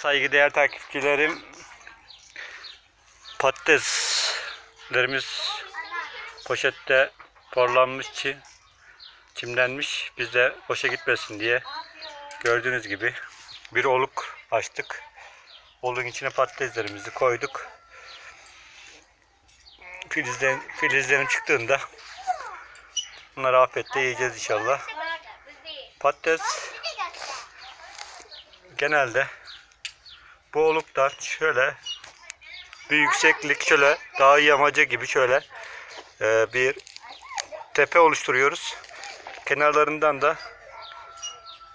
Saygıdeğer takipçilerim patateslerimiz poşette porlanmış çi, çimlenmiş. Biz de boşa gitmesin diye gördüğünüz gibi bir oluk açtık. Oluğun içine patateslerimizi koyduk. Filizlerin, filizlerin çıktığında bunları afiyetle yiyeceğiz inşallah. Patates genelde bu oluktan şöyle bir yükseklik şöyle dağ yamacı gibi şöyle e, bir tepe oluşturuyoruz. Kenarlarından da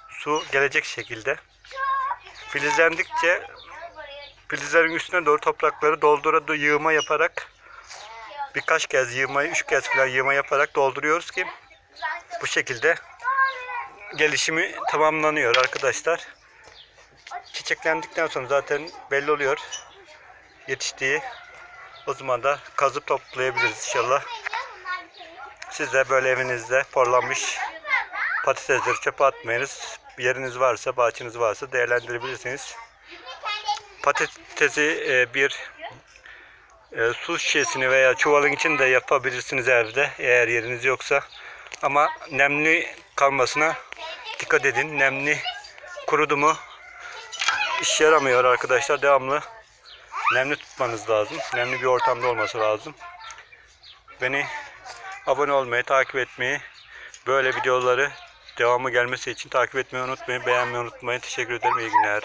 su gelecek şekilde filizlendikçe filizlerin üstüne doğru toprakları doldura yığma yaparak birkaç kez yığma, üç kez falan yığma yaparak dolduruyoruz ki bu şekilde gelişimi tamamlanıyor arkadaşlar. Çiçeklendikten sonra zaten belli oluyor yetiştiği. O zaman da kazıp toplayabiliriz inşallah. Siz de böyle evinizde porlanmış patatesleri çöpe atmayınız. Yeriniz varsa, bahçeniz varsa değerlendirebilirsiniz. Patatesi e, bir e, su şişesini veya çuvalın içinde de yapabilirsiniz evde eğer yeriniz yoksa. Ama nemli kalmasına dikkat edin. Nemli kurudu mu işe yaramıyor arkadaşlar. Devamlı nemli tutmanız lazım. Nemli bir ortamda olması lazım. Beni abone olmayı, takip etmeyi, böyle videoları devamı gelmesi için takip etmeyi unutmayın. Beğenmeyi unutmayın. Teşekkür ederim. İyi günler.